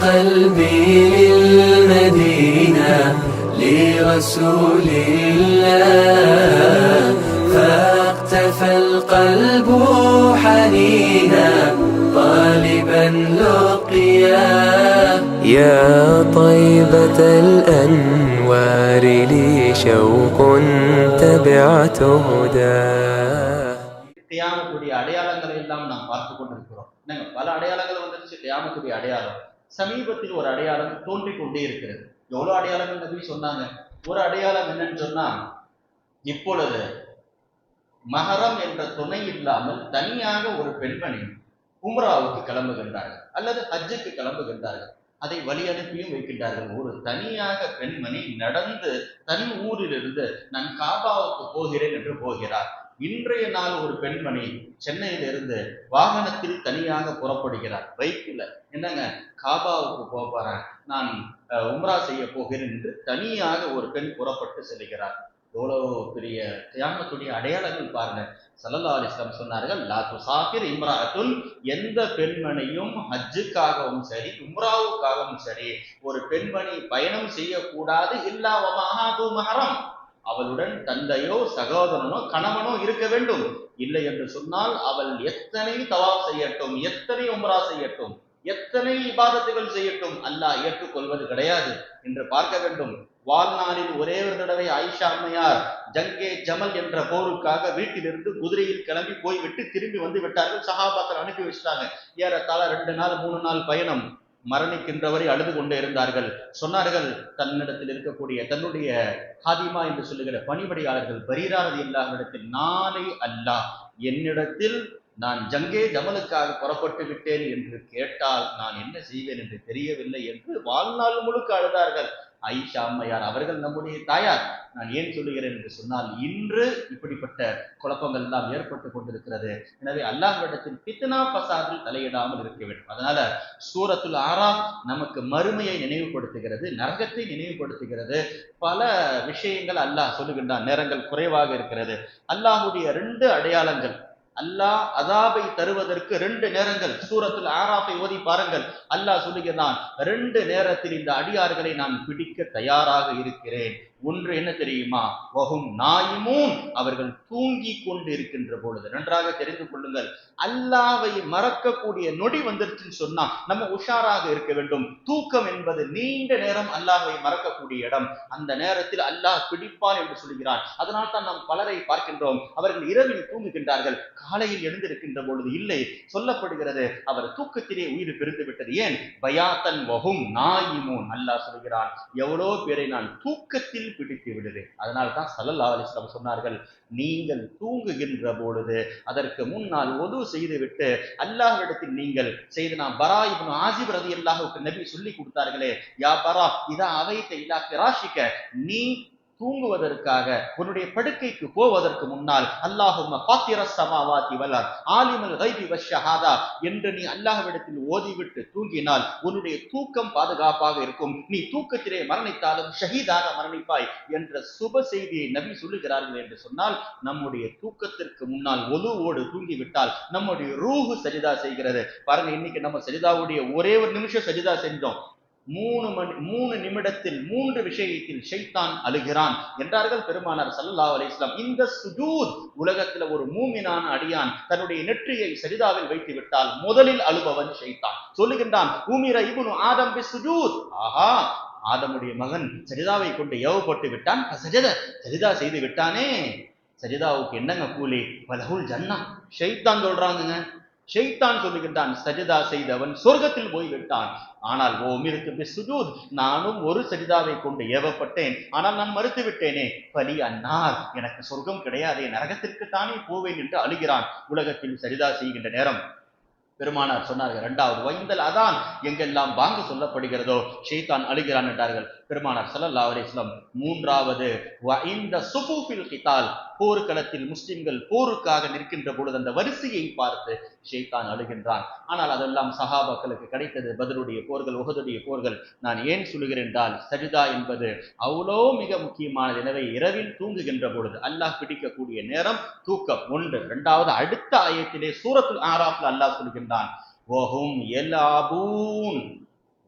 قلبي للمدينة لرسول الله فاقتفى القلب حنينا طالبا لقياه يا طيبة الأنوار لي شوق تبعت هداه கியாமத்துடைய அடையாளங்களை எல்லாம் நாம் பார்த்து கொண்டிருக்கிறோம் என்னங்க பல அடையாளங்கள் வந்துருச்சு கியாமத்துடைய அடையாளம் சமீபத்தில் ஒரு அடையாளம் தோன்றிக் கொண்டே இருக்கிறது. எவ்வளோ அடையாளங்கள் நபி சொன்னாங்க? ஒரு அடையாளம் என்னன்னு சொன்னா இப்பொழுது மஹரம் என்ற துணை இல்லாமல் தனியாக ஒரு பெண்மணி உம்ராவுக்கு கிளம்புகின்றார்கள் அல்லது ஹஜ்ஜுக்கு கிளம்புகின்றார்கள். அதை வழி அனுப்பியும் வைக்கின்றார்கள். ஒரு தனியாக பெண்மணி நடந்து தன் ஊரிலிருந்து நான் காபாவுக்கு போகிறேன் என்று போகிறார். இன்றைய நாள் ஒரு பெண்மணி சென்னையிலிருந்து வாகனத்தில் தனியாக புறப்படுகிறார். பைக்கில் என்னங்க? காபாவுக்கு போக நான் உம்ரா செய்ய போகிறேன் என்று தனியாக ஒரு பெண் புறப்பட்டு செல்கிறார். எவ்வளவு பெரிய தியாகத்துடைய அடையாளங்கள் பாருங்க. சல்லல்லா அலிஸ்லாம் சொன்னார்கள் லா துசாஃபிர் இம்ராத்துல் எந்த பெண்மணியும் ஹஜ்ஜுக்காகவும் சரி உம்ராவுக்காகவும் சரி ஒரு பெண்மணி பயணம் செய்யக்கூடாது. இல்லாம மகாது மகரம் அவளுடன் தந்தையோ சகோதரனோ கணவனோ இருக்க வேண்டும். இல்லை என்று சொன்னால் அவள் எத்தனை தவாப் செய்யட்டும் எத்தனை உம்ரா செய்யட்டும் எத்தனை இபாதத்துகள் செய்யட்டும் அல்லாஹ் ஏற்றுக்கொள்வது கிடையாது என்று பார்க்க வேண்டும். வாழ்நாளில் ஒரே ஒரு தடவை ஆயிஷா அம்மையார் ஜங்கே ஜமல் என்ற போருக்காக வீட்டிலிருந்து குதிரையில் கிளம்பி போய்விட்டு திரும்பி வந்து விட்டார்கள். சஹாபாக்கள் அனுப்பி வச்சிட்டாங்க. ஏறத்தாழ ரெண்டு நாள் மூணு நாள் பயணம். மரணிக்கின்றவரை அழுது கொண்டே இருந்தார்கள். சொன்னார்கள் தன்னிடத்தில் இருக்கக்கூடிய தன்னுடைய ஹாதிமா என்று சொல்லுகிற பணிபடியாளர்கள் பரீராரதி இல்லாவிடத்தில் நாளை அல்லாஹ் என்னிடத்தில் நான் ஜங்கே ஜமலுக்காக புறப்பட்டு விட்டேன் என்று கேட்டால் நான் என்ன செய்வேன் என்று தெரியவில்லை என்று வாழ்நாள் முழுக்க அழுதார்கள். ஐஷா அம்மையார் அவர்கள் நம்முடைய தாயார். நான் ஏன் சொல்லுகிறேன் என்று சொன்னால் இன்று இப்படிப்பட்ட குழப்பங்கள் எல்லாம் ஏற்பட்டு கொண்டிருக்கிறது. எனவே அல்லாஹ்விடத்தில் பித்னா பசாதில் தலையிடாமல் இருக்க வேண்டும். அதனால சூரத்துல் ஆறாம் நமக்கு மறுமையை நினைவுபடுத்துகிறது நரகத்தை நினைவுபடுத்துகிறது. பல விஷயங்கள் அல்லாஹ் சொல்லுகின்றான் நேரங்கள் குறைவாக இருக்கிறது. அல்லாஹுடைய ரெண்டு அடையாளங்கள் அல்லாஹ் அதாபை தருவதற்கு ரெண்டு நேரங்கள் சூரத்தில் ஆராஃபை ஓதி பாருங்கள். அல்லாஹ் சொல்லுகிறான் ரெண்டு நேரத்தில் இந்த அடியார்களை நான் பிடிக்க தயாராக இருக்கிறேன். ஒன்று என்ன தெரியுமா? வகும் நாயுமூன். அவர்கள் தூங்கி கொண்டு இருக்கின்ற பொழுது. நன்றாக தெரிந்து கொள்ளுங்கள். அல்லாவை மறக்கக்கூடிய நொடி வந்துருச்சுன்னு சொன்னா நம்ம உஷாராக இருக்க வேண்டும். தூக்கம் என்பது நீண்ட நேரம் அல்லாவை மறக்கக்கூடிய இடம். அந்த நேரத்தில் அல்லாஹ் பிடிப்பான் என்று சொல்கிறான். அதனால் தான் நாம் பலரை பார்க்கின்றோம். அவர்கள் இரவில் தூங்குகின்றார்கள். காலையில் எழுந்திருக்கின்ற பொழுது இல்லை. சொல்லப்படுகிறது அவர் தூக்கத்திலே உயிர் பிரிந்து விட்டது. ஏன்? பயாத்தன் வகும் நாயுமூன். அல்லாஹ் சொல்கிறான் எவ்வளோ பேரை நான் தூக்கத்தில் பிடித்து விடுது அதனால் தான் சல்லல்லா அலிஸ்லாம் சொன்னார்கள் நீங்கள் தூங்குகின்ற பொழுது அதற்கு முன்னால் ஒது செய்துவிட்டு அல்லாஹ்விடத்தில் நீங்கள் செய்து நான் பரா இப்னு ஆசிப் ரதி அல்லாஹுக்கு நபி சொல்லி கொடுத்தார்களே யா பரா இதா அவைத்த இலா பிராஷிக்க நீ தூங்குவதற்காக உன்னுடைய படுக்கைக்கு போவதற்கு முன்னால் அல்லாஹும் ஃபாத்திர ஸமாவாதி வல் அர்த் ஆலிமுல் என்று நீ அல்லாஹ்விடத்தில் ஓதிவிட்டு தூங்கினால் உன்னுடைய தூக்கம் பாதுகாப்பாக இருக்கும். நீ தூக்கத்திலே மரணித்தாலும் ஷஹீதாக மரணிப்பாய் என்ற சுப செய்தியை நபி சொல்லுகிறார்கள் என்று சொன்னால் நம்முடைய தூக்கத்திற்கு முன்னால் ஒலுவோடு தூங்கிவிட்டால் நம்முடைய ரூஹு சஜிதா செய்கிறது. பாருங்க இன்னைக்கு நம்ம சஜிதாவுடைய ஒரே ஒரு நிமிஷம் சஜிதா செஞ்சோம். மூணு மணி மூணு நிமிடத்தில் மூன்று விஷயத்தில் ஷைத்தான் அழுகிறான் என்றார்கள் பெருமானார் சல்லா அலி இஸ்லாம் இந்த சுஜூத் உலகத்துல ஒரு மூமினான அடியான் தன்னுடைய நெற்றியை சரிதாவில் வைத்து விட்டால் முதலில் அழுபவன் ஷைத்தான். சொல்லுகின்றான் ஊமிர இபுனு ஆதம் பி சுஜூத். ஆஹா ஆதமுடைய மகன் சரிதாவை கொண்டு ஏவப்பட்டு விட்டான். சஜத சரிதா செய்து விட்டானே. சரிதாவுக்கு என்னங்க கூலி? பலகுல் ஜன்னா. ஷைத்தான் சொல்றாங்கங்க. ஷெய்தான் சொல்லுகின்றான் சஜிதா செய்தவன் சொர்க்கத்தில் போய்விட்டான். ஆனால் ஓ மிருக்கு சுஜூத் நானும் ஒரு சஜிதாவை கொண்டு ஏவப்பட்டேன். ஆனால் நான் மறுத்து விட்டேனே பலி அன்னார் எனக்கு சொர்க்கம் கிடையாதே நரகத்திற்கு தானே போவேன் என்று அழுகிறான் உலகத்தில் சரிதா செய்கின்ற நேரம். பெருமானார் சொன்னார்கள் இரண்டாவது வைந்தல் அதான் எங்கெல்லாம் வாங்க சொல்லப்படுகிறதோ? ஷெய்தான் அழுகிறான் என்றார்கள். பெருமானார் சல்லா அலிஸ்லம் மூன்றாவது இந்த சுஃபூஃபில் கிதால் போர்க்களத்தில் முஸ்லிம்கள் போருக்காக நிற்கின்ற பொழுது அந்த வரிசையை பார்த்து ஷைத்தான் அழுகின்றான். ஆனால் அதெல்லாம் சஹாபாக்களுக்கு கிடைத்தது பதிலுடைய போர்கள் உகதுடைய போர்கள். நான் ஏன் சொல்லுகிறேன் என்றால் சஜிதா என்பது அவ்வளோ மிக முக்கியமானது. எனவே இரவில் தூங்குகின்ற பொழுது அல்லாஹ் பிடிக்கக்கூடிய நேரம் தூக்கம் ஒன்று. இரண்டாவது அடுத்த ஆயத்திலே சூரத்துல் ஆராஃப்ல அல்லாஹ் சொல்கின்றான் ஓஹும் எல்லாபூன்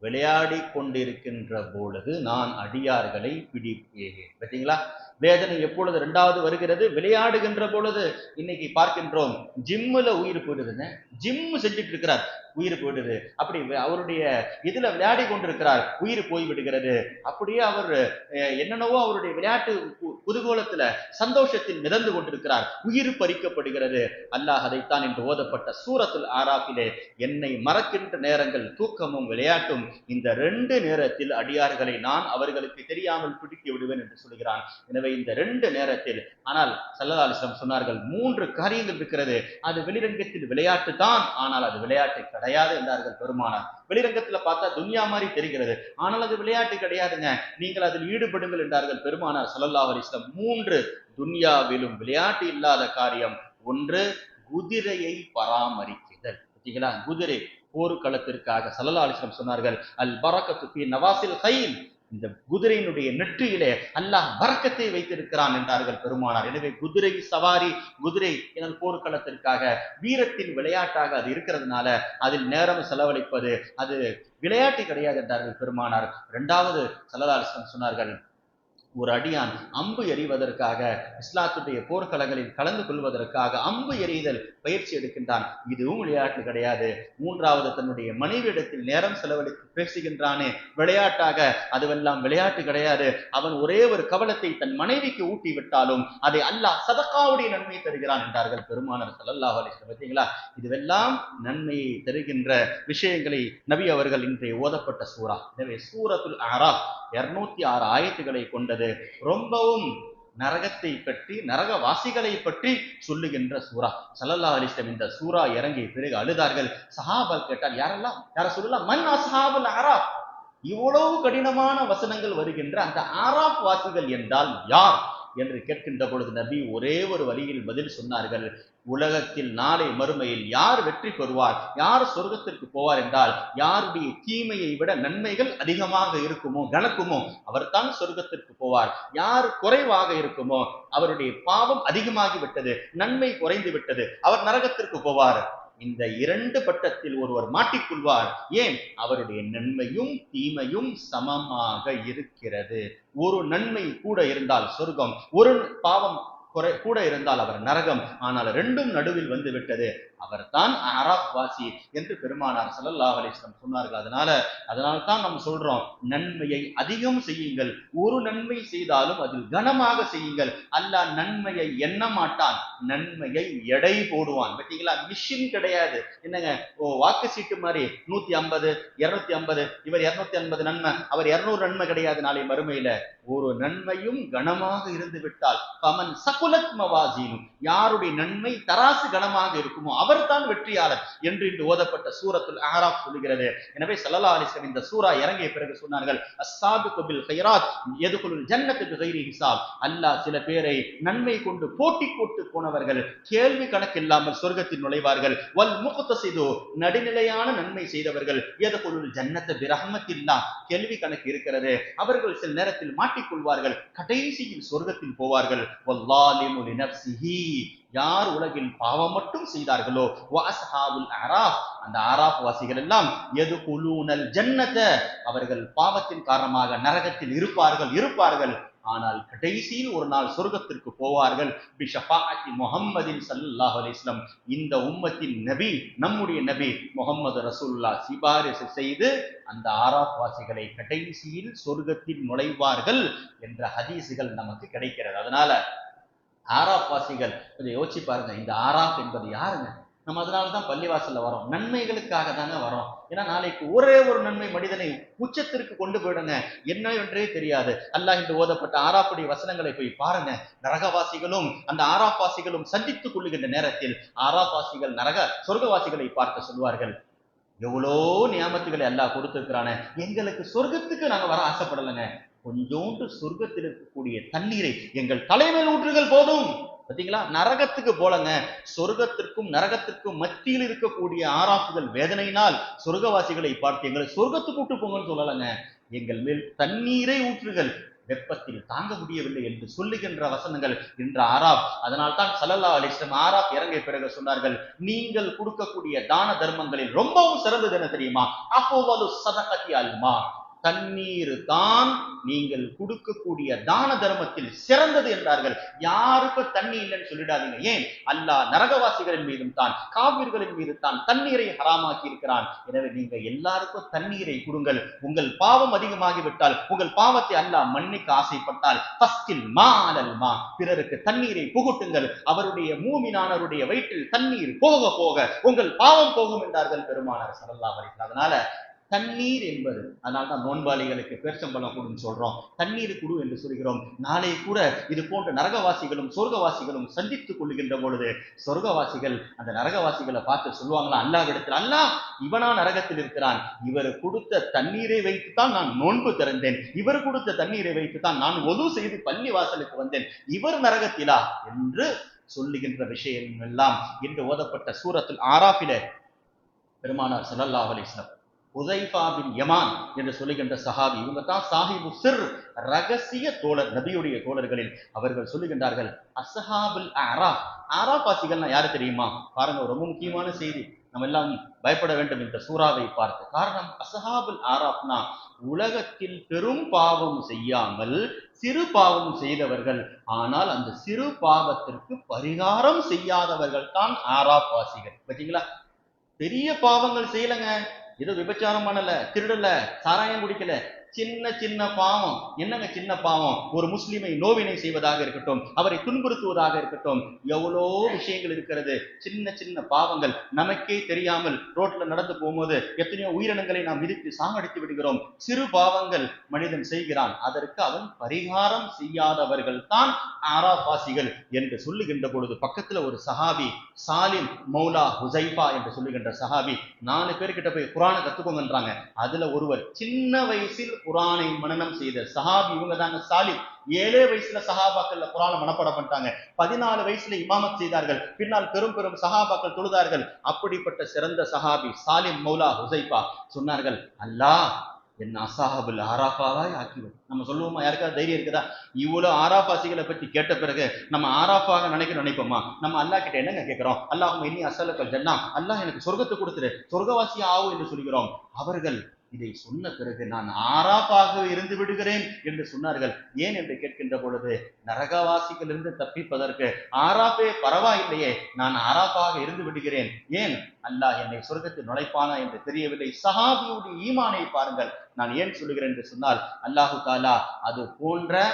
விளையாடி கொண்டிருக்கின்ற பொழுது நான் அடியார்களை பிடிப்பேன். பார்த்தீங்களா? வேதனை எப்பொழுது ரெண்டாவது வருகிறது? விளையாடுகின்ற பொழுது இன்னைக்கு பார்க்கின்றோம் ஜிம்மில் உயிர் போயிடுதுன்னு ஜிம் செஞ்சுட்டு இருக்கிறார் உயிர் போயிடுது. அப்படி அவருடைய இதுல விளையாடி கொண்டிருக்கிறார் உயிர் போய்விடுகிறது அப்படியே அவர் என்னென்னவோ அவருடைய விளையாட்டு கு- சந்தோஷத்தில் மிதந்து கொண்டிருக்கிறார் உயிர் பறிக்கப்படுகிறது. அல்லாஹ் அதைத்தான் என்று ஓதப்பட்ட சூரத்தில் ஆராஃபிலே என்னை மறக்கின்ற நேரங்கள் தூக்கமும் விளையாட்டும் இந்த ரெண்டு நேரத்தில் அடியார்களை நான் அவர்களுக்கு தெரியாமல் பிடித்து விடுவேன் என்று சொல்கிறான். எனவே இந்த ரெண்டு நேரத்தில். ஆனால் சல்லதாலிசம் சொன்னார்கள் மூன்று காரியங்கள் இருக்கிறது. அது வெளிரங்கத்தில் விளையாட்டு தான். ஆனால் அது விளையாட்டு கிடையாது என்றார்கள் பெருமானார். வெளிரங்கத்துல பார்த்தா துன்யா மாதிரி தெரிகிறது. ஆனால் அது விளையாட்டு கிடையாதுங்க. நீங்கள் அதில் ஈடுபடுங்கள் என்றார்கள் பெருமானார் சல்லல்லா அலைஹி மூன்று துன்யாவிலும் விளையாட்டு இல்லாத காரியம். ஒன்று குதிரையை பராமரிக்குதல். பார்த்தீங்களா? குதிரை போர்க்களத்திற்காக சல்லல்லா அலைஹி சொன்னார்கள் அல் பரக்கத்து நவாசில் கைல். இந்த குதிரையினுடைய நெற்றியிலே அல்லாஹ் வரக்கத்தை வைத்திருக்கிறான் என்றார்கள் பெருமானார். எனவே குதிரை சவாரி குதிரை எனது போர்க்களத்திற்காக வீரத்தின் விளையாட்டாக அது இருக்கிறதுனால அதில் நேரம் செலவழிப்பது அது விளையாட்டு கிடையாது என்றார்கள் பெருமானார். இரண்டாவது சல்லதாலிசம் சொன்னார்கள் ஒரு அடியான் அம்பு எறிவதற்காக இஸ்லாத்துடைய போர்க்களங்களில் கலந்து கொள்வதற்காக அம்பு எறிதல் பயிற்சி எடுக்கின்றான். இதுவும் விளையாட்டு கிடையாது. மூன்றாவது தன்னுடைய மனைவியிடத்தில் நேரம் செலவழித்து பேசுகின்றானே. விளையாட்டாக அதுவெல்லாம் விளையாட்டு கிடையாது. அவன் ஒரே ஒரு கவலத்தை தன் மனைவிக்கு ஊட்டி விட்டாலும் அதை அல்லாஹ் சதக்காவுடைய நன்மை தருகிறான் என்றார்கள் பெருமானர் ஸல்லல்லாஹு அலைஹி பார்த்தீங்களா? இதுவெல்லாம் நன்மையை தருகின்ற விஷயங்களை நபி அவர்கள் இன்றைய ஓதப்பட்ட சூரா எனவே சூரத்துல் அராப் இருநூத்தி ஆறு ஆயத்துக்களை கொண்டது ரொம்பவும் நரகத்தை பற்றி நரகவாசிகளை பற்றி சொல்லுகின்ற சூரா சல்லல்லா அலிஸ்லம் இந்த சூரா இறங்கிய பிறகு அழுதார்கள். சஹாபால் கேட்டால் யாரெல்லாம்? யார சொல்லலாம்? மன் அசஹாபல் அராப் இவ்வளவு கடினமான வசனங்கள் வருகின்ற அந்த ஆராப் வாசிகள் என்றால் யார்? என்று கேட்கின்ற பொழுது நபி ஒரே ஒரு வழியில் பதில் சொன்னார்கள். உலகத்தில் நாளை மறுமையில் யார் வெற்றி பெறுவார்? யார் சொர்க்கத்திற்கு போவார் என்றால் யாருடைய தீமையை விட நன்மைகள் அதிகமாக இருக்குமோ கணக்குமோ அவர்தான் சொர்க்கத்திற்கு போவார். யார் குறைவாக இருக்குமோ அவருடைய பாவம் அதிகமாகி விட்டது நன்மை குறைந்து விட்டது அவர் நரகத்திற்கு போவார். இந்த இரண்டு பட்டத்தில் ஒருவர் மாட்டிக்கொள்வார். ஏன்? அவருடைய நன்மையும் தீமையும் சமமாக இருக்கிறது. ஒரு நன்மை கூட இருந்தால் சொர்க்கம் ஒரு பாவம் குறை கூட இருந்தால் அவர் நரகம். ஆனால் ரெண்டும் நடுவில் வந்து விட்டது. அவர்தான் அராப் வாசி என்று பெருமானார் ஸல்லல்லாஹு அலிஸ்லம் சொன்னார்கள். அதனால அதனால தான் நம்ம சொல்றோம் நன்மையை அதிகம் செய்யுங்கள். ஒரு நன்மை செய்தாலும் அதில் கனமாக செய்யுங்கள். அல்லாஹ் நன்மையை எண்ண மாட்டான் நன்மையை எடை போடுவான். பார்த்தீங்களா? மிஷின் கிடையாது. என்னங்க? ஓ வாக்கு சீட்டு மாதிரி நூத்தி ஐம்பது இருநூத்தி ஐம்பது இவர் இருநூத்தி ஐம்பது நன்மை அவர் இருநூறு நன்மை கிடையாது நாளை மறுமையில. ஒரு நன்மையும் கனமாக இருந்து விட்டால் பமன் சகுலத் மவாசீனும் யாருடைய நன்மை தராசு கனமாக இருக்குமோ அவர்தான் வெற்றியாளர் என்று இன்று ஓதப்பட்ட சூரத்துல் ஆராப் சொல்லுகிறது. எனவே சல்லா அலைஹி இந்த சூரா இறங்கிய பிறகு சொன்னார்கள் அசாது கபில் ஹைராத் யதுகுலுல் ஜன்னத்துக்கு பிகைரி ஹிசாப். அல்லாஹ் சில பேரை நன்மை கொண்டு போட்டி போட்டு போனவர்கள் கேள்வி கணக்கில்லாமல் சொர்க்கத்தில் நுழைவார்கள். வல் முக்தசிது நடுநிலையான நன்மை செய்தவர்கள் யதுகுலுல் ஜன்னத்து பிரஹ்மத்தில்லா. கேள்வி கணக்கு இருக்கிறது. அவர்கள் சில நேரத்தில் மாட்டிக்கொள்வார்கள் கடைசியில் சொர்க்கத்தில் போவார்கள். வல்லாலிமுலி நப்சிஹி யார் உலகில் பாவம் மட்டும் செய்தார்களோ அராப் அந்த ஆராப் வாசிகள் எல்லாம் எது குலூனல் ஜன்னத அவர்கள் பாவத்தின் காரணமாக நரகத்தில் இருப்பார்கள் இருப்பார்கள். ஆனால் கடைசியில் ஒரு நாள் சொர்க்கத்திற்கு போவார்கள். பி முகம்மதின் சல்லாஹ் ஸல்லல்லாஹு இந்த உம்மத்தின் நபி நம்முடைய நபி முகமது ரசூல்லா சிபாரிசு செய்து அந்த ஆராப் வாசிகளை கடைசியில் சொர்க்கத்தில் நுழைவார்கள் என்ற ஹதீசுகள் நமக்கு கிடைக்கிறது. அதனால ஆராப் வாசிகள் கொஞ்சம் யோசிச்சு பாருங்க இந்த ஆராப் என்பது யாருங்க? நம்ம அதனால தான் பள்ளிவாசல்ல வரோம். நன்மைகளுக்காக தாங்க வரோம். ஏன்னா நாளைக்கு ஒரே ஒரு நன்மை மனிதனை உச்சத்திற்கு கொண்டு போயிடுங்க. என்ன என்றே தெரியாது. அல்லாஹ் இந்த ஓதப்பட்ட ஆராப்புடைய வசனங்களை போய் பாருங்க. நரகவாசிகளும் அந்த ஆராப்பாசிகளும் சந்தித்துக் கொள்ளுகின்ற நேரத்தில் ஆராப்பாசிகள் நரக சொர்க்கவாசிகளை பார்க்க சொல்வார்கள். எவ்வளோ நியமத்துகளை எல்லாம் கொடுத்துருக்கிறானே. எங்களுக்கு சொர்க்கத்துக்கு நாங்கள் வர ஆசைப்படலைங்க. கொஞ்சோண்டு சொர்க்கத்தில் இருக்கக்கூடிய தண்ணீரை எங்கள் தலைமையில் ஊற்றுகள் போதும். பார்த்தீங்களா? நரகத்துக்கு போலங்க. சொர்க்கத்திற்கும் நரகத்திற்கும் மத்தியில் இருக்கக்கூடிய ஆராப்புகள் வேதனையினால் சொர்க்கவாசிகளை பார்த்து எங்களை சொர்க்கத்துக்கு கூட்டு போங்கன்னு சொல்லலைங்க. எங்கள் மேல் தண்ணீரை ஊற்றுகள் வெப்பத்தில் தாங்க முடியவில்லை என்று சொல்லுகின்ற வசனங்கள் இன்று ஆராப் அதனால் தான் சல்லல்லா அலிஸ்லம் ஆராப் இறங்கிய பிறகு சொன்னார்கள் நீங்கள் கொடுக்கக்கூடிய தான தர்மங்களில் ரொம்பவும் சிறந்தது என்ன தெரியுமா? அஃபோவலு சதகத்தி அல்மா தண்ணீர் தான் நீங்கள் கொடுக்கக்கூடிய தான தர்மத்தில் சிறந்தது என்றார்கள். யாருக்கும் தண்ணி இல்லைன்னு சொல்லிடாதீங்க. ஏன்? அல்லாஹ் நரகவாசிகளின் மீதும் தான் காவிர்களின் மீது தான் தண்ணீரை ஹராமாக்கி இருக்கிறான் எனவே நீங்க எல்லாருக்கும் தண்ணீரை கொடுங்கள். உங்கள் பாவம் அதிகமாகிவிட்டால் உங்கள் பாவத்தை அல்லாஹ் மன்னிக்க ஆசைப்பட்டால் பஸ்டில் மா அலல் மா பிறருக்கு தண்ணீரை புகுட்டுங்கள். அவருடைய மூமினானவருடைய வயிற்றில் தண்ணீர் போக போக உங்கள் பாவம் போகும் என்றார்கள் பெருமானார் சரல்லா அலைஹி அதனால தண்ணீர் என்பது அதனால தான் நோன்பாளிகளுக்கு பேர்ச்சம்பழம் கொடுன்னு சொல்றோம். தண்ணீர் குடு என்று சொல்கிறோம். நாளை கூட இது போன்ற நரகவாசிகளும் சொர்க்கவாசிகளும் சந்தித்துக் கொள்ளுகின்ற பொழுது சொர்க்கவாசிகள் அந்த நரகவாசிகளை பார்த்து சொல்லுவாங்களா? அல்லாவிடத்தில் அல்லா இவனா நரகத்தில் இருக்கிறான். இவர் கொடுத்த தண்ணீரை வைத்துத்தான் நான் நோன்பு திறந்தேன். இவர் கொடுத்த தண்ணீரை வைத்துத்தான் நான் ஒது செய்து பள்ளி வாசலுக்கு வந்தேன். இவர் நரகத்திலா? என்று சொல்லுகின்ற விஷயம் எல்லாம் என்று ஓதப்பட்ட சூரத்தில் ஆராஃபில பெருமானார் ஸல்லல்லாஹு அலிஸ்லாம் உதைஃபா பின் யமான் என்று சொல்லுகின்ற சஹாபி. இவங்க தான் சாஹிபு சிர் ரகசிய தோழர் நபியுடைய தோழர்களில் அவர்கள் சொல்லுகின்றார்கள் அசஹாபுல் அரா ஆராஃப் வாசிகள்னா யாரு தெரியுமா? பாருங்க ரொம்ப முக்கியமான செய்தி. நம்ம எல்லாம் பயப்பட வேண்டும் இந்த சூறாவை பார்த்து. காரணம் அசஹாபுல் ஆராப்னா உலகத்தில் பெரும் பாவம் செய்யாமல் சிறு பாவம் செய்தவர்கள். ஆனால் அந்த சிறு பாவத்திற்கு பரிகாரம் செய்யாதவர்கள் தான் ஆராப் வாசிகள் பார்த்தீங்களா பெரிய பாவங்கள் செய்யலங்க. ஏதோ விபச்சாரம் பண்ணல திருடல சாராயம் குடிக்கல. சின்ன சின்ன பாவம். என்னங்க சின்ன பாவம்? ஒரு முஸ்லிமை நோவினை செய்வதாக இருக்கட்டும் அவரை துன்புறுத்துவதாக இருக்கட்டும் எவ்வளோ விஷயங்கள் இருக்கிறது? சின்ன சின்ன பாவங்கள். நமக்கே தெரியாமல் ரோட்ல நடந்து போகும்போது எத்தனையோ உயிரினங்களை நாம் மிதித்து சாகடித்து விடுகிறோம். சிறு பாவங்கள் மனிதன் செய்கிறான். அதற்கு அவன் பரிகாரம் செய்யாதவர்கள் தான் ஆராபாசிகள் என்று சொல்லுகின்ற பொழுது பக்கத்துல ஒரு சஹாபி சாலிம் மௌலா ஹுசைபா என்று சொல்லுகின்ற சஹாபி நாலு பேர்கிட்ட போய் குரானை கத்துக்கோங்கன்றாங்க. அதுல ஒருவர் சின்ன வயசில் குரானை மனநம் செய்த சஹாபி இவங்க தாங்க சாலிம். ஏழே வயசுல சஹாபாக்கள்ல குரான மனப்பாடம் பண்ணிட்டாங்க. பதினாலு வயசுல இமாமத் செய்தார்கள். பின்னால் பெரும் பெரும் சஹாபாக்கள் தொழுதார்கள். அப்படிப்பட்ட சிறந்த சஹாபி சாலிம் மௌலா ஹுசைபா சொன்னார்கள் அல்லாஹ் என் அசாஹபுல் ஆராஃபாவாய் ஆக்கிவிடும். நம்ம சொல்லுவோமா? யாருக்காவது தைரியம் இருக்குதா? இவ்வளோ ஆராஃபாசிகளை பற்றி கேட்ட பிறகு நம்ம ஆராஃபாக நினைக்க நினைப்போமா? நம்ம அல்லாஹ் கிட்ட என்னங்க கேட்குறோம்? அல்லாஹ் இனி அசலக்கல் ஜன்னா அல்லாஹ் எனக்கு சொர்க்கத்தை கொடுத்துரு. சொர்க்கவாசி ஆகும் என்று சொல்கிறோம். அவர்கள் இதை சொன்ன பிறகு நான் ஆராப்பாக இருந்து விடுகிறேன் என்று சொன்னார்கள். ஏன் என்று கேட்கின்ற பொழுது நரகவாசிகளிலிருந்து தப்பிப்பதற்கு ஆராப்பே பரவாயில்லையே நான் ஆராப்பாக இருந்து விடுகிறேன். ஏன்? அல்லாஹ் என்னை சொர்க்கத்தில் நுழைப்பானா என்று தெரியவில்லை. சஹாபியுடைய ஈமானை பாருங்கள். நான் ஏன் சொல்லுகிறேன் என்று சொன்னால் அல்லாஹு தாலா அது போன்ற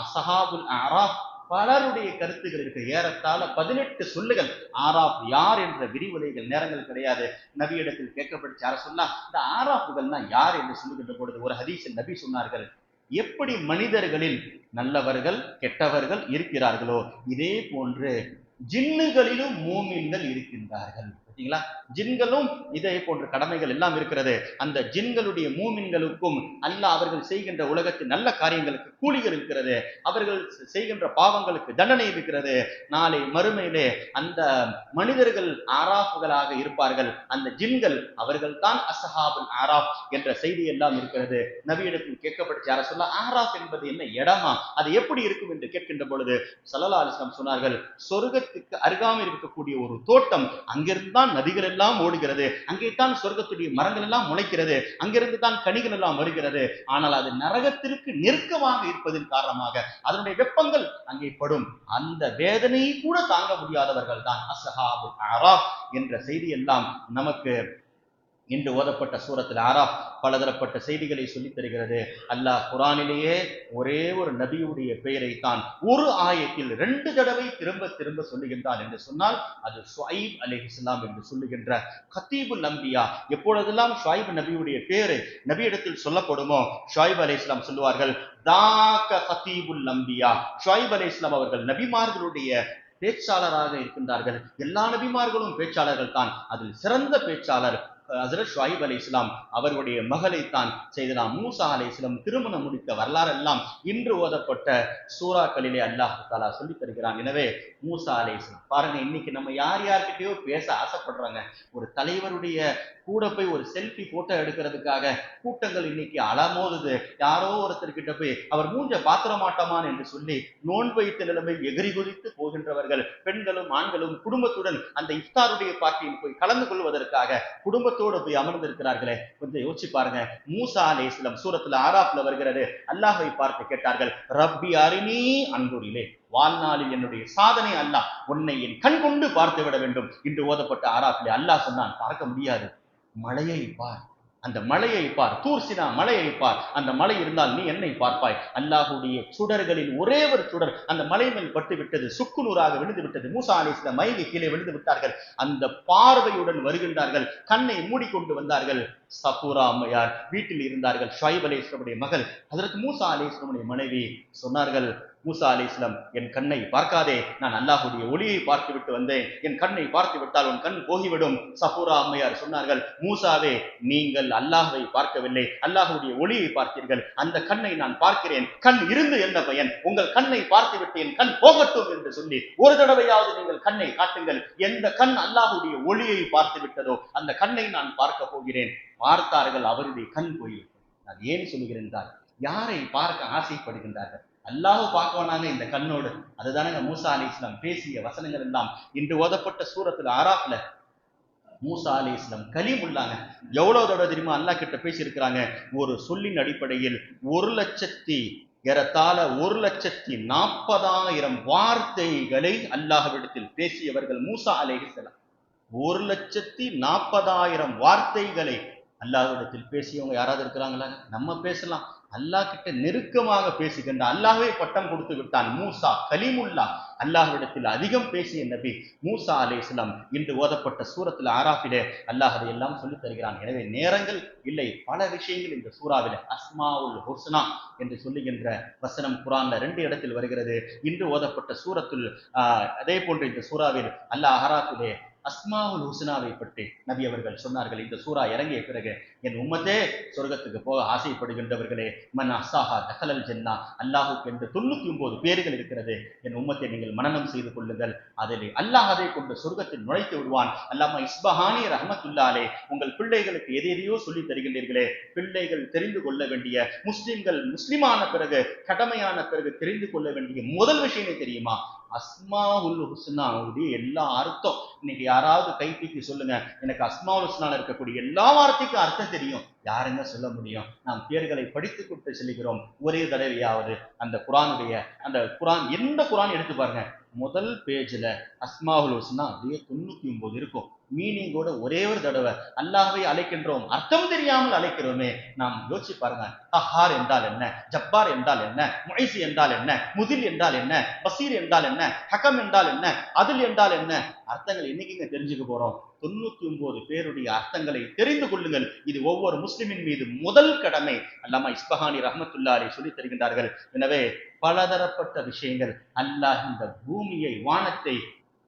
அசஹாபுல் ஆராப் பலருடைய கருத்துகள் இருக்கு ஏறத்தாழ பதினெட்டு சொல்லுகள் ஆராப் யார் என்ற விரிவுரைகள் நேரங்கள் கிடையாது. நபியிடத்தில் கேட்கப்பட்டு யார சொன்னா இந்த ஆராப்புகள்னா யார் என்று சொல்லுகின்ற பொழுது ஒரு ஹதீஸில் நபி சொன்னார்கள் எப்படி மனிதர்களில் நல்லவர்கள் கெட்டவர்கள் இருக்கிறார்களோ இதே போன்று ஜின்னுகளிலும் மூமின்கள் இருக்கின்றார்கள். சரிங்களா ஜின்களும் இதே போன்ற கடமைகள் எல்லாம் இருக்கிறது. அந்த ஜின்களுடைய மூமின்களுக்கும் அல்ல அவர்கள் செய்கின்ற உலகத்தின் நல்ல காரியங்களுக்கு கூலிகள் இருக்கிறது. அவர்கள் செய்கின்ற பாவங்களுக்கு தண்டனை இருக்கிறது. நாளை மறுமையிலே அந்த மனிதர்கள் ஆராஃபுகளாக இருப்பார்கள். அந்த ஜின்கள் அவர்கள் தான் அசஹாபுல் ஆராஃப் என்ற செய்தி எல்லாம் இருக்கிறது. நபியிடத்தில் கேட்கப்பட்டு யார சொல்ல ஆராஃப் என்பது என்ன இடமா? அது எப்படி இருக்கும்? என்று கேட்கின்ற பொழுது சல்லல்லா அலிஸ்லாம் சொன்னார்கள் சொர்க்கத்துக்கு அருகாமல் இருக்கக்கூடிய ஒரு தோட்டம் அங்கிருந்து தான் நதிகள் எல்லாம் ஓடுகிறது. அங்கே தான் சொர்க்கத்துடைய மரங்கள் எல்லாம் முளைக்கிறது. அங்கிருந்து தான் கனிகள் எல்லாம் வருகிறது. ஆனால் அது நரகத்திற்கு நெருக்கமாக இருப்பதன் காரணமாக அதனுடைய வெப்பங்கள் அங்கே படும். அந்த வேதனையை கூட தாங்க முடியாதவர்கள் தான் அசஹாபு ஆராப் என்ற செய்தி எல்லாம் நமக்கு இன்று ஓதப்பட்ட சூரத்தில் ஆராப் பலதரப்பட்ட செய்திகளை சொல்லித் தருகிறது. அல்லாஹ் குரானிலேயே ஒரே ஒரு நபியுடைய பெயரை தான் ஒரு ஆயத்தில் ரெண்டு தடவை திரும்ப திரும்ப சொல்லுகின்றான் என்று சொன்னால் அது ஷுவைப் அலி இஸ்லாம் என்று சொல்லுகின்ற கத்தீபுல் அம்பியா. எப்பொழுதெல்லாம் ஷுஐப் நபியுடைய பேரு நபியிடத்தில் சொல்லப்படுமோ ஷுவைப் அலி இஸ்லாம் சொல்லுவார்கள் தாக்க கத்தீபுல் அம்பியா. அலி இஸ்லாம் அவர்கள் நபிமார்களுடைய பேச்சாளராக இருக்கின்றார்கள். எல்லா நபிமார்களும் பேச்சாளர்கள் தான் அதில் சிறந்த பேச்சாளர் ஹசரத் ஷுவைப் அலி இஸ்லாம் அவருடைய மகளைத்தான் செய்தலாம். மூசா அலி இஸ்லாம் திருமணம் முடித்த வரலாறெல்லாம் இன்று ஓதப்பட்ட சூறாக்களிலே அல்லாஹ் தாலா சொல்லி தருகிறான். எனவே மூசா அலி இஸ்லாம் பாருங்க இன்னைக்கு நம்ம யார் யார்கிட்டயோ பேச ஆசைப்படுறாங்க. ஒரு தலைவருடைய கூட போய் ஒரு செல்ஃபி போட்டோ எடுக்கிறதுக்காக கூட்டங்கள் இன்னைக்கு அலமோதுது. யாரோ ஒருத்தர்கிட்ட போய் அவர் மூஞ்ச பாத்திர மாட்டோமான் என்று சொல்லி நோன்பு வைத்த நிலைமை எகிரி குதித்து போகின்றவர்கள் பெண்களும் ஆண்களும் குடும்பத்துடன் அந்த இஃப்தாருடைய பார்ட்டியில் போய் கலந்து கொள்வதற்காக குடும்பத்தோடு போய் அமர்ந்திருக்கிறார்களே. கொஞ்சம் யோசிச்சு பாருங்க. மூசா அலே இஸ்லாம் சூரத்துல ஆராப்ல வருகிறது. அல்லாஹை பார்த்து கேட்டார்கள் ரப்பி அருணி அன்புரிலே. வாழ்நாளில் என்னுடைய சாதனை அல்லாஹ் உன்னை என் கண் கொண்டு பார்த்து விட வேண்டும். என்று ஓதப்பட்ட ஆராப்பிலே அல்லாஹ் சொன்னான் பார்க்க முடியாது. மலையை பார். அந்த மலையை பார். தூர்சினா மலையை பார். அந்த மலை இருந்தால் நீ என்னை பார்ப்பாய். அல்லாஹுடைய சுடர்களில் ஒரே ஒரு சுடர். அந்த மலை மேல் பட்டு விட்டது சுக்குநூறாக விழுந்து விட்டது மூசா அலிஸ்ல மயங்கி கீழே விழுந்து விட்டார்கள். அந்த பார்வையுடன் வருகின்றார்கள். கண்ணை மூடிக்கொண்டு வந்தார்கள். சபூரா அம்மையார் வீட்டில் இருந்தார்கள். ஷாயிப் அலேஸ்வரமுடைய மகள். அதற்கு மூசா அலேஸ்வரமுடைய மனைவி சொன்னார்கள் மூசா அலி இஸ்லாம் என் கண்ணை பார்க்காதே நான் அல்லாஹுடைய ஒளியை பார்த்து விட்டு வந்தேன். என் கண்ணை பார்த்து விட்டால் உன் கண் போகிவிடும். சஹூரா அம்மையார் சொன்னார்கள் மூசாவே நீங்கள் அல்லாஹுவை பார்க்கவில்லை. அல்லாஹுடைய ஒளியை பார்த்தீர்கள். அந்த கண்ணை நான் பார்க்கிறேன். கண் இருந்து என்ன பயன். உங்கள் கண்ணை பார்த்து விட்டு என் கண் போகட்டும் என்று சொல்லி ஒரு தடவையாவது நீங்கள் கண்ணை காட்டுங்கள். எந்த கண் அல்லாஹுடைய ஒளியை பார்த்து விட்டதோ அந்த கண்ணை நான் பார்க்க போகிறேன். பார்த்தார்கள் அவருடைய கண் போய். நான் ஏன் சொல்லுகிறேன் யாரை பார்க்க ஆசைப்படுகின்றார்கள்? அல்லாஹ் பார்க்கவானாங்க இந்த கண்ணோடு. அதுதானங்க மூசா அலி இஸ்லாம் பேசிய வசனங்கள் எல்லாம். இன்று ஓதப்பட்ட சூரத்தில் ஆராப்ல மூசா அலி இஸ்லாம் கலீமுல்லாங்க எவ்வளவு தடவை தெரியுமா? அல்லாஹ் கிட்ட பேசியிருக்கிறாங்க. ஒரு சொல்லின் அடிப்படையில் ஒரு லட்சத்தி ஏறத்தாழ ஒரு லட்சத்தி நாற்பதாயிரம் வார்த்தைகளை அல்லாஹ்விடத்தில் பேசியவர்கள் மூசா அலைஹிஸ்ஸலாம் ஒரு லட்சத்தி நாற்பதாயிரம் வார்த்தைகளை அல்லாஹ்விடத்தில் பேசியவங்க யாராவது இருக்கிறாங்களா? நம்ம பேசலாம். அல்லாஹ் கிட்ட நெருக்கமாக பேசுகின்ற அல்லாஹே பட்டம் கொடுத்து விட்டான். மூசா கலிமுல்லா அல்லாஹ்விடத்தில் அதிகம் பேசிய நபி மூசா அலே இஸ்லாம் இன்று ஓதப்பட்ட சூரத்தில் ஆராஃபிலே அல்லாஹ் அதை எல்லாம் சொல்லித் தருகிறான். எனவே நேரங்கள் இல்லை. பல விஷயங்கள் இந்த சூறாவில. அஸ்மாவுல் ஹுஸ்னா என்று சொல்லுகின்ற வசனம் குரான்ல ரெண்டு இடத்தில் வருகிறது. இன்று ஓதப்பட்ட சூரத்துல் அதே போன்று இந்த சூறாவில் அல்லாஹ் ஆராஃபிலே அஸ்மாவுல் ஹுஸ்னாவை பற்றி நபி அவர்கள் சொன்னார்கள். இந்த சூரா இறங்கிய பிறகு என் உம்மத்தே சொர்க்கத்துக்கு போக ஆசைப்படுகின்றவர்களே மன் அசாஹா தகலல் ஜென்னா அல்லாஹுக்கு என்று தொண்ணூத்தி ஒன்பது பேர்கள் இருக்கிறது. என் உம்மத்தை நீங்கள் மனனம் செய்து கொள்ளுங்கள். அதில் அல்லாஹ் அதை கொண்டு சொர்க்கத்தில் நுழைத்து விடுவான். அல்லாம இஸ்பஹானி ரஹமத்துல்லாலே உங்கள் பிள்ளைகளுக்கு எது எதையோ சொல்லி தருகின்றீர்களே பிள்ளைகள் தெரிந்து கொள்ள வேண்டிய முஸ்லிம்கள் முஸ்லிமான பிறகு கடமையான பிறகு தெரிந்து கொள்ள வேண்டிய முதல் விஷயமே தெரியுமா? அஸ்மாவுல் ஹுஸ்னாவுடைய எல்லா அர்த்தம். இன்னைக்கு யாராவது கைப்பிக்கு சொல்லுங்க எனக்கு அஸ்மாவுல் ஹுஸ்னால இருக்கக்கூடிய எல்லா வார்த்தைக்கும் அர்த்தம் தெரியும். யாருங்க சொல்ல முடியும்? நாம் பேர்களை படித்து கொடுத்து செல்கிறோம். ஒரே தடவையாவது அந்த குரானுடைய அந்த குரான் எந்த குரான் எடுத்து பாருங்க. முதல் பேஜில் அஸ்மாவுல் ஹுஸ்னா அப்படியே ஒம்பது இருக்கும். மீனிங்கோட ஒரே ஒரு தடவை அல்லாஹை அழைக்கின்றோம். அர்த்தம் தெரியாமல் அழைக்கிறோமே. நாம் யோசிச்சு பாருங்க. அஹார் என்றால் என்ன? ஜப்பார் என்றால் என்ன? முயசி என்றால் என்ன? முதில் என்றால் என்ன? பசீர் என்றால் என்ன? ஹக்கம் என்றால் என்ன? அதில் என்றால் என்ன? அர்த்தங்கள் என்னைக்குங்க தெரிஞ்சுக்க போறோம்? தொண்ணூத்தி ஒன்பது பேருடைய அர்த்தங்களை தெரிந்து கொள்ளுங்கள். இது ஒவ்வொரு முஸ்லிமின் மீது முதல் கடமை. அல்லாமா இஸ்பஹானி ரஹமத்துல்லா அலி தருகின்றார்கள். எனவே பலதரப்பட்ட விஷயங்கள் அல்லாஹ் இந்த பூமியை வானத்தை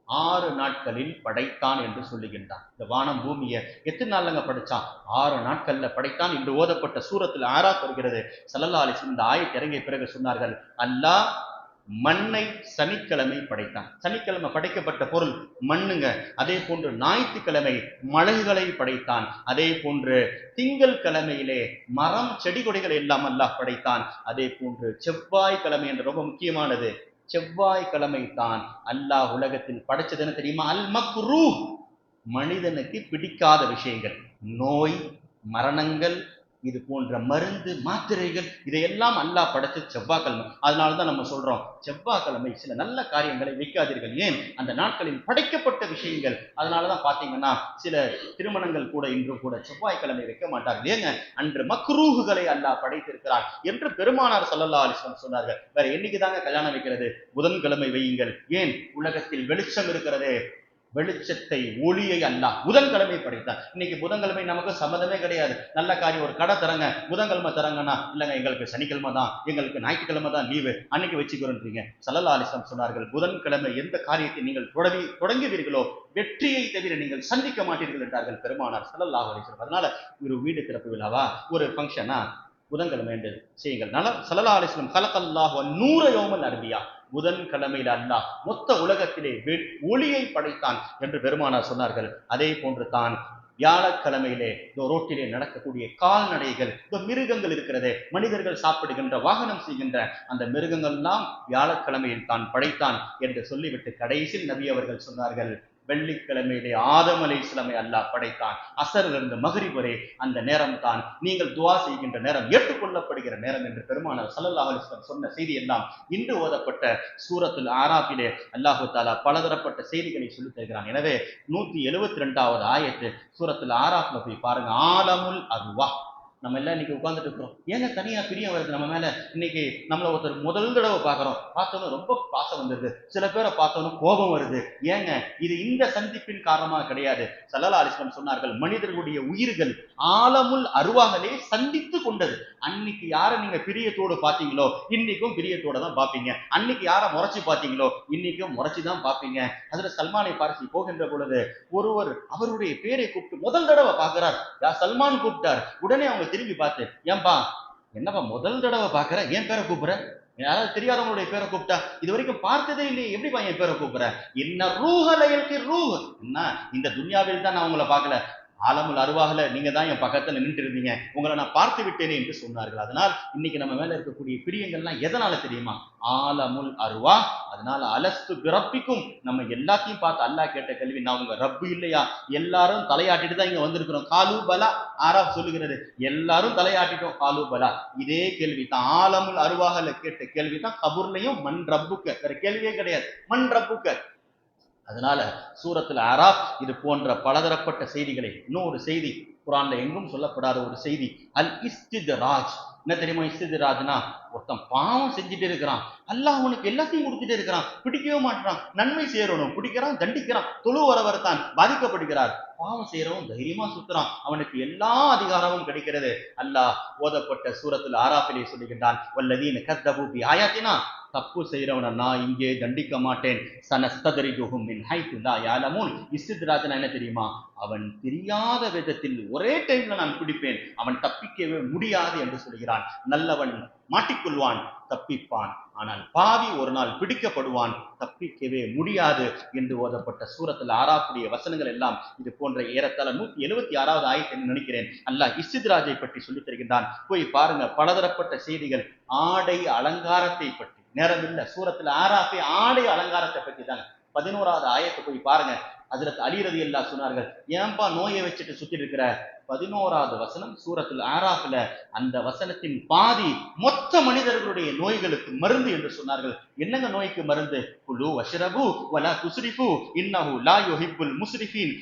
ஆறு நாட்களில் படைத்தான் என்று சொல்லுகின்றான். இந்த வானம் பூமியை எத்தனை நாள்லங்க படைச்சான்? ஆறு நாட்கள்ல படைத்தான் என்று ஓதப்பட்ட சூரத்தில் ஆறா வருகிறது. சல்லல்லா அலிஸ் இந்த ஆயத்திறங்கிய பிறகு சொன்னார்கள் அல்லாஹ் மண்ணை சனிக்கிழமை படைத்தான். சனிக்கிழமை படைக்கப்பட்ட பொருள் மண்ணுங்க. அதே போன்று ஞாயிற்றுக்கிழமை மலைகளை படைத்தான். அதே போன்று திங்கள் கிழமையிலே மரம் செடி கொடிகள் எல்லாம் அல்லாஹ் படைத்தான். அதே போன்று செவ்வாய் கிழமை என்று ரொம்ப முக்கியமானது. செவ்வாய் கிழமை தான் அல்லாஹ் உலகத்தில் படைச்சது என்ன தெரியுமா? அல் மக்ரூ மனிதனுக்கு பிடிக்காத விஷயங்கள். நோய் மரணங்கள் இது போன்ற மருந்து மாத்திரைகள் இதையெல்லாம் அல்லாஹ் படைத்து செவ்வாய்க்கிழமை. அதனால தான் நம்ம சொல்றோம் செவ்வாய்க்கிழமை சில நல்ல காரியங்களை வைக்காதீர்கள். ஏன்? அந்த நாட்களில் படைக்கப்பட்ட விஷயங்கள். அதனால தான் பார்த்தீங்கன்னா சில திருமணங்கள் கூட இன்றும் கூட செவ்வாய்க்கிழமை வைக்க மாட்டார்கள். ஏங்க? அன்று மக்ரூகுகளை அல்லாஹ் படைத்திருக்கிறார் என்று பெருமானார் சல்லல்லா அலைஹி சொன்னார்கள். வேற என்னைக்கு தாங்க கல்யாணம் வைக்கிறது? புதன்கிழமை வையுங்கள். ஏன்? உலகத்தில் வெளிச்சம் இருக்கிறது. வெளிச்சத்தை ஒளியை அல்லாஹ் புதன்கிழமை படைத்தார். இன்னைக்கு புதன்கிழமை நமக்கு சம்மதமே கிடையாது. நல்ல காரியம் ஒரு கடை தரங்க புதன்கிழமை தரங்கன்னா இல்லைங்க எங்களுக்கு சனிக்கிழமை தான் எங்களுக்கு ஞாயிற்றுக்கிழமை தான் லீவு அன்னைக்கு வச்சுக்கிறோன்றீங்க. சல்லல்லா அலிஸ்லாம் சொன்னார்கள் புதன்கிழமை எந்த காரியத்தை நீங்கள் தொடங்கி தொடங்குவீர்களோ வெற்றியை தவிர நீங்கள் சந்திக்க மாட்டீர்கள் என்றார்கள் பெருமானார் சல்லல்லாஹு அலைஹி அதனால ஒரு வீடு திறப்பு விழாவா ஒரு ஃபங்க்ஷனா புதன்கிழமை என்று செய்யுங்கள். நல சல்லல்லா அலிஸ்லம் கலக்கல்லாஹு நூற யோமல் அரபியா புதன்கிழமையில் அல்லாஹ் மொத்த உலகத்திலே ஒளியை படைத்தான் என்று பெருமானார் சொன்னார்கள். அதே போன்று தான் வியாழக்கிழமையிலே இந்த ரோட்டிலே நடக்கக்கூடிய கால்நடைகள் இந்த மிருகங்கள் இருக்கிறதே மனிதர்கள் சாப்பிடுகின்ற வாகனம் செய்கின்ற அந்த மிருகங்கள்லாம் வியாழக்கிழமையில் தான் படைத்தான் என்று சொல்லிவிட்டு கடைசியில் நபி அவர்கள் சொன்னார்கள் வெள்ளிக்கிழமையிலே ஆதம் அலை இஸ்லாமை அல்லாஹ் படைத்தான். அசரிலிருந்து மகரி வரை அந்த நேரம் தான் நீங்கள் துவா செய்கின்ற நேரம் ஏற்றுக்கொள்ளப்படுகிற நேரம் என்று பெருமானார் ஸல்லல்லாஹு அலிஸ்லாம் சொன்ன செய்தி எல்லாம் இன்று ஓதப்பட்ட சூரத்துல் ஆராஃபிலே அல்லாஹு தாலா பலதரப்பட்ட செய்திகளை சொல்லி தருகிறான். எனவே நூத்தி எழுபத்தி ரெண்டாவது ஆயத்து சூரத்துல ஆராப்ல போய் பாருங்க. ஆலமுல் அருவா. நம்ம எல்லாம் இன்னைக்கு உட்காந்துட்டு இருக்கிறோம். ஏங்க தனியா பிரியம் வருது நம்ம மேல? இன்னைக்கு நம்மள ஒருத்தர் முதல் தடவை பார்க்குறோம். பார்த்தோன்னு ரொம்ப பாசம் வந்துருது. சில பேரை பார்த்தோன்னு கோபம் வருது. ஏங்க இது இந்த சந்திப்பின் காரணமா கிடையாது. சல்லலா அலிஸ்லம் சொன்னார்கள் மனிதர்களுடைய உயிர்கள் ஆலமுல் அருவாகலே சந்தித்து கொண்டது. அன்னைக்கு யாரை நீங்க பிரியத்தோடு பார்த்தீங்களோ இன்னைக்கும் பிரியத்தோட தான் பார்ப்பீங்க. அன்னைக்கு யாரை முறைச்சு பார்த்தீங்களோ இன்னைக்கும் முறைச்சு தான் பார்ப்பீங்க. அதுல சல்மானை பார்த்து போகின்ற பொழுது ஒருவர் அவருடைய பேரை கூப்பிட்டு முதல் தடவை பார்க்குறார். சல்மான் கூப்பிட்டார். உடனே அவங்க திரும்பி பார்த்து ஏன்பா என்னப்பா முதல் தடவை பார்க்கற? என் பேரை கூப்பிடுற? யாராவது தெரியாதவங்களுடைய பேரை கூப்பிட்டா? இது வரைக்கும் பார்த்ததே இல்லையே. எப்படிப்பா என் பேரை கூப்பிடுற? என்ன ரூஹலையல்கி ரூஹ். என்ன? இந்த துன்யாவில் தான் நான் உங்களை பார்க்கல. ஆலமுல் அருவாகல நீங்க தான் என் பக்கத்தில் நின்றுட்டு இருந்தீங்க உங்களை நான் பார்த்து விட்டேனே என்று சொன்னார்கள். அதனால் இன்னைக்கு நம்ம மேல இருக்கக்கூடிய பிரியங்கள்லாம் எதனால தெரியுமா? ஆலமுல் அருவா. அதனால அலஸ்து பிறப்பிக்கும். நம்ம எல்லாத்தையும் பார்த்து அல்லாஹ் கேட்ட கேள்வி நான் உங்க ரப்பு இல்லையா? எல்லாரும் தலையாட்டிட்டு தான் இங்க வந்திருக்கிறோம். காலு பலா ஆரா சொல்லுகிறது. எல்லாரும் தலையாட்டிட்டோம். காலு பலா. இதே கேள்வி தான் ஆலமுல் அருவாகல கேட்ட கேள்வி தான் கபூர்லையும் மண் ரப்புக்க. வேற கேள்வியே கிடையாது. மண் ரப்புக்க. அதனால சூரத்தில் அராப் இது போன்ற பலதரப்பட்ட செய்திகளை இன்னொரு செய்தி குரான்ல எங்கும் சொல்லப்படாத ஒரு செய்தி அல் இஸ்தித்ராஜ் என்ன தெரியுமா இஸ்தித்ராஜ்னா? ஒருத்தன் பாவம் செஞ்சுட்டு இருக்கிறான். அல்லாஹ் அவனுக்கு எல்லாத்தையும் கொடுத்துட்டே இருக்கிறான். பிடிக்கவே மாட்டான் நன்மை சேரணும் பிடிக்கிறான் தண்டிக்கிறான். தொழு வரவர் தான் பாதிக்கப்படுகிறார். பாவம் செய்யறவன் தைரியமா சுத்துறான். அவனுக்கு எல்லா அதிகாரமும் கிடைக்கிறது. அல்லாஹ் ஓதப்பட்ட சூரத்தில் ஆராப்பிலே சொல்லுகின்றான் வல்லதீன் கத்தபூபி ஆயாத்தினா. தப்பு செய்யறவன நான் இங்கே தண்டிக்க மாட்டேன். சனஸ்ததரிஜுஹும் மின் ஹைத்து யாலமூன். இஸ்தித்ராஜ்னா என்ன தெரியுமா? அவன் தெரியாத விதத்தில் ஒரே டைம்ல நான் பிடிப்பேன் அவன் தப்பிக்கவே முடியாது என்று சொல்கிறான். நல்லவன் மாட்டிக்கொள்வான் தப்பிப்பான். ஆனால் பாவி ஒரு நாள் பிடிக்கப்படுவான் தப்பிக்கவே முடியாது என்று ஓதப்பட்ட சூரத்தில் ஆறாக்கூடிய வசனங்கள் எல்லாம் இது போன்ற ஏறத்தாழ நூத்தி எழுபத்தி ஆறாவது ஆயத்தை நினைக்கிறேன். அல்லாஹ் இசித்ராஜை பற்றி சொல்லித் தருகின்றான். போய் பாருங்க பலதரப்பட்ட செய்திகள் ஆடை அலங்காரத்தை பற்றி. நேரம் இல்ல சூரத்துல ஆறாப்பே ஆடை அலங்காரத்தை பற்றி தாங்க பதினோராவது ஆயத்தை போய் பாருங்க. அதுல அலிரதி எல்லா சொன்னார்கள் ஏன்பா நோயை வச்சுட்டு சுத்திட்டு இருக்கிற? பதினோராவது வசனம் சூரத்தில் ஆராஃபில் அந்த வசனத்தின் பாதி மொத்த மனிதர்களுடைய நோய்களுக்கு மருந்து என்று சொன்னார்கள். என்னங்க நோய்க்கு மருந்து? குலு வஷரபு வலா துஸ்ரிஃபு இன்னஹு லா யுஹிப்புல் முஸ்ரிஃபீன்.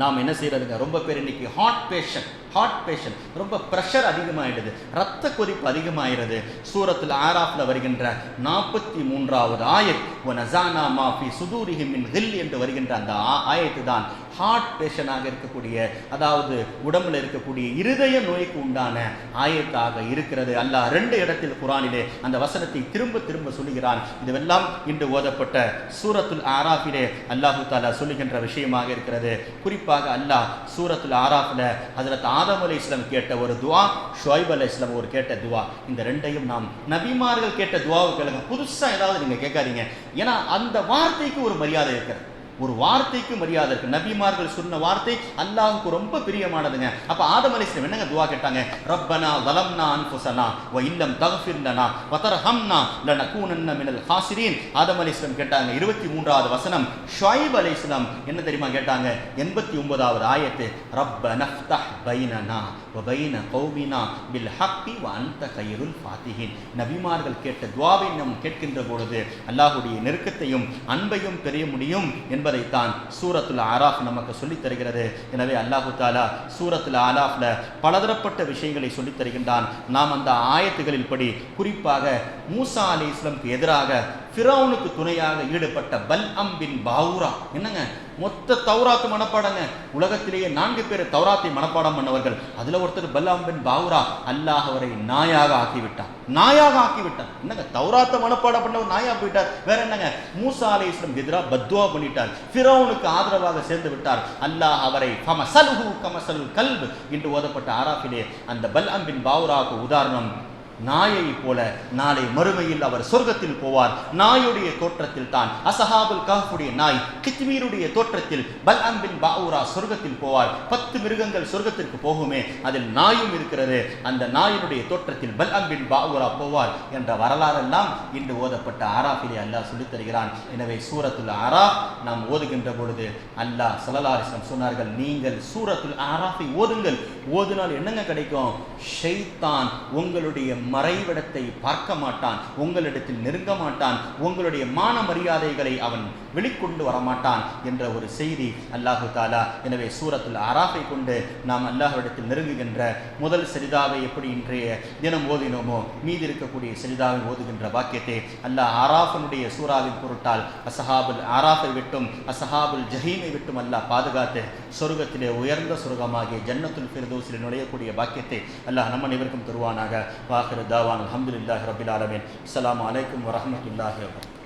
நாம் என்ன செய்யறதுங்க? ரொம்ப பேர் இன்னைக்கு ஹார்ட் பேஷண்ட் ஹார்ட் பேஷண்ட் ரொம்ப ப்ரெஷர் அதிகமாயிடுது. ரத்த கொதிப்பு அதிகமாகிறது. சூரத்தில் ஆராஃபில் வருகின்ற நாற்பத்தி மூன்றாவது ஆயத் ஒனசானா மாஃபி சுதூரிஹிம் ஹில் என்று வருகின்ற அந்த ஆயத்து தான் ஹார்ட் பேஷனாக இருக்கக்கூடிய அதாவது உடம்புல இருக்கக்கூடிய இருதய நோய்க்கு உண்டான ஆயத்தாக இருக்கிறது. அல்லாஹ் ரெண்டு இடத்தில் குரானிலே அந்த வசனத்தை திரும்ப திரும்ப சொல்லுகிறான். இதுவெல்லாம் இன்று ஓதப்பட்ட சூரத்துல் ஆராஃபிலே அல்லாஹு தாலா சொல்லுகின்ற விஷயமாக இருக்கிறது. குறிப்பாக அல்லாஹ் சூரத்துல் ஆராஃபில் அதில் ஆதம் அலி இஸ்லாம் கேட்ட ஒரு துவா ஷோய்ப் அலி இஸ்லாம் ஒரு கேட்ட துவா. இந்த ரெண்டையும் நாம் நபிமார்கள் கேட்ட துவாவை கேளுங்க. புதுசா ஏதாவது நீங்க கேட்காதீங்க. ஏன்னா அந்த வார்த்தைக்கு ஒரு மரியாதை இருக்கிறது. ஒரு வார்த்தைக்கு மரியாதை இருக்கு. நபிமார்கள் சொன்ன வார்த்தை அல்லாஹுக்கு ரொம்ப பிரியமானதுங்க. அப்போ ஆதம் அலிஸ்லம் என்னங்க துவா கேட்டாங்க? ரப்பனா வலம்னா அன்புசனா வ இல்லம் தகஃபிர்லனா வதர்ஹம்னா லனகூனன்ன மினல் ஹாசிரீன். ஆதம் அலிஸ்லம் கேட்டாங்க இருபத்தி மூன்றாவது வசனம். ஷுவைப் அலிஸ்லாம் என்ன தெரியுமா கேட்டாங்க? எண்பத்தி ஒன்பதாவது ஆயத்து ரப்ப நஃப்தஹ் பைனனா ஒபைன கௌமினா பில் ஹக்கி அந்த கயிறுல் ஃபாத்திகின் நபிமார்கள் கேட்ட துவாவை நாம் கேட்கின்ற பொழுது அல்லாஹுடைய நெருக்கத்தையும் அன்பையும் பெரிய முடியும் என்பதைத்தான் சூரத்துல் ஆராஃப் நமக்கு சொல்லித் தருகிறது. எனவே அல்லாஹு தாலா சூரத்துல் ஆராஃப்ல பலதரப்பட்ட விஷயங்களை சொல்லித் தருகின்றான். நாம் அந்த ஆயத்துகளில் படி குறிப்பாக மூசா அலி இஸ்லம்க்கு எதிராக ஃபிரௌனுக்கு துணையாக ஈடுபட்ட பல் அம்பின் பாவுரா. என்னங்க? மொத்த தௌராத்து மனப்பாடங்க. உலகத்திலேயே நான்கு பேர் தௌராத்தை மனப்பாடம் பண்ணவர்கள். அதில் ஒருத்தர் பல் அம்பின் பாவுரா. அல்லாஹ் அவரை நாயாக ஆக்கிவிட்டார். நாயாக ஆக்கிவிட்டார். என்னங்க? தௌராத்தை மனப்பாடம் பண்ணவர் நாயா போயிட்டார். வேற என்னங்க? மூசா அலை இஸ்லம் எதிராக பத்வா பண்ணிட்டார். ஃபிரௌனுக்கு ஆதரவாக சேர்ந்து விட்டார். அல்லாஹ் அவரை கமசலுஹு கமசல் கல்பு என்று ஓதப்பட்ட ஆராஃபிலே அந்த பல் அம்பின் பாவுராவுக்கு உதாரணம். நாயை போல நாளை மறுமையில் அவர் சொர்க்கத்தில் போவார். நாயுடைய தோற்றத்தில் தான் அசஹாபுல் காஃபுடைய நாய் கித்மீருடைய தோற்றத்தில் பல்அம் பின் பாவுரா சொர்க்கத்தில் போவார். பத்து மிருகங்கள் சொர்க்கத்திற்கு போகுமே அதில் நாயும் இருக்கிறது. அந்த நாயினுடைய தோற்றத்தில் பல்அம் பின் பாவுரா போவார் என்ற வரலாறெல்லாம் இன்று ஓதப்பட்ட ஆராஃபிலே அல்லாஹ் சொல்லித் தருகிறான். எனவே சூரத்துல் ஆராஃப் நாம் ஓதுகின்ற பொழுது அல்லாஹ் சலலாரிசம் சொன்னார்கள் நீங்கள் சூரத்துல் ஆராஃபை ஓதுங்கள். ஓதுனால் என்னங்க கிடைக்கும்? ஷைத்தான் உங்களுடைய மறைவிடத்தை பார்க்க மாட்டான் உங்களிடத்தில் நெருங்க மாட்டான் உங்களுடைய மான மரியாதைகளை அவன் வெளிக்கொண்டு வரமாட்டான் என்ற ஒரு செய்தி அல்லாஹு தாலா. எனவே சூரத்துல் அராஃபை கொண்டு நாம் அல்லாஹ்விடத்தில் நெருங்குகின்ற முதல் சரிதாவை எப்படி இன்றைய தினம் ஓதினோமோ மீதி இருக்கக்கூடிய சரிதாவை ஓதுகின்ற பாக்கியத்தை அல்லாஹ் ஆராஃபனுடைய சூறாவின் பொருட்டால் அசஹாபுல் ஆராஃபை விட்டும் அசஹாபுல் ஜஹீமை விட்டும் அல்லாஹ் பாதுகாத்து சொர்க்கத்திலே உயர்ந்த சொர்க்கமாகிய ஜன்னத்துல் ஃபிர்தௌஸில் நுழையக்கூடிய பாக்கியத்தை அல்லாஹ் நம்ம அனைவருக்கும் தருவானாக. வாஹிர தாவான். அல்ஹம்துலில்லாஹி ரபில் ஆலமின். அஸ்லாம் அலைக்கும் வரஹ்மத்துல்லாஹி